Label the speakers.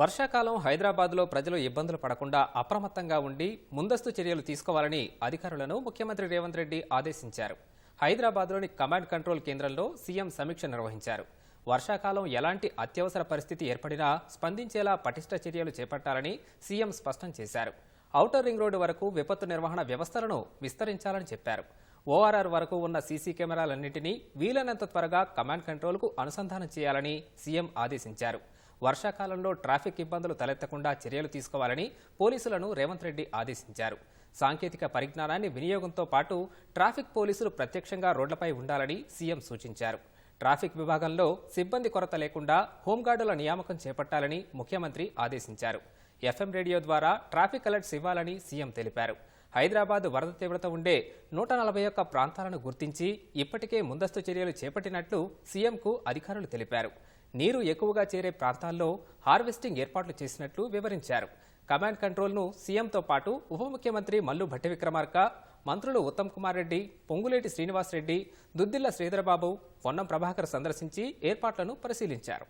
Speaker 1: వర్షాకాలం హైదరాబాద్లో ప్రజలు ఇబ్బందులు పడకుండా అప్రమత్తంగా ఉండి ముందస్తు చర్యలు తీసుకోవాలని అధికారులను ముఖ్యమంత్రి రేవంత్ రెడ్డి ఆదేశించారు హైదరాబాద్లోని కమాండ్ కంట్రోల్ కేంద్రంలో సీఎం సమీక్ష నిర్వహించారు వర్షాకాలం ఎలాంటి అత్యవసర పరిస్థితి ఏర్పడినా స్పందించేలా పటిష్ట చర్యలు చేపట్టాలని సీఎం స్పష్టం చేశారు ఔటర్ రింగ్ రోడ్డు వరకు విపత్తు నిర్వహణ వ్యవస్థలను విస్తరించాలని చెప్పారు ఓఆర్ఆర్ వరకు ఉన్న సీసీ కెమెరాలన్నింటినీ వీలైనంత త్వరగా కమాండ్ కంట్రోల్కు అనుసంధానం చేయాలని సీఎం ఆదేశించారు వర్షాకాలంలో ట్రాఫిక్ ఇబ్బందులు తలెత్తకుండా చర్యలు తీసుకోవాలని పోలీసులను రేవంత్ రెడ్డి ఆదేశించారు సాంకేతిక పరిజ్ఞానాన్ని వినియోగంతో పాటు ట్రాఫిక్ పోలీసులు ప్రత్యక్షంగా రోడ్లపై ఉండాలని సీఎం సూచించారు ట్రాఫిక్ విభాగంలో సిబ్బంది కొరత లేకుండా హోంగార్డుల నియామకం చేపట్టాలని ముఖ్యమంత్రి ఆదేశించారు ఎఫ్ఎం రేడియో ద్వారా ట్రాఫిక్ అలర్ట్స్ ఇవ్వాలని సీఎం తెలిపారు హైదరాబాద్ వరద తీవ్రత ఉండే నూట నలభై ఒక్క ప్రాంతాలను గుర్తించి ఇప్పటికే ముందస్తు చర్యలు చేపట్టినట్లు సీఎంకు అధికారులు తెలిపారు నీరు ఎక్కువగా చేరే ప్రాంతాల్లో హార్వెస్టింగ్ ఏర్పాట్లు చేసినట్లు వివరించారు కమాండ్ కంట్రోల్ను సీఎంతో పాటు ఉప ముఖ్యమంత్రి మల్లు భట్టి విక్రమార్క మంత్రులు ఉత్తమ్ కుమార్ రెడ్డి పొంగులేటి శ్రీనివాసరెడ్డి దుద్దిల్ల శ్రీధరబాబు పొన్నం ప్రభాకర్ సందర్శించి ఏర్పాట్లను పరిశీలించారు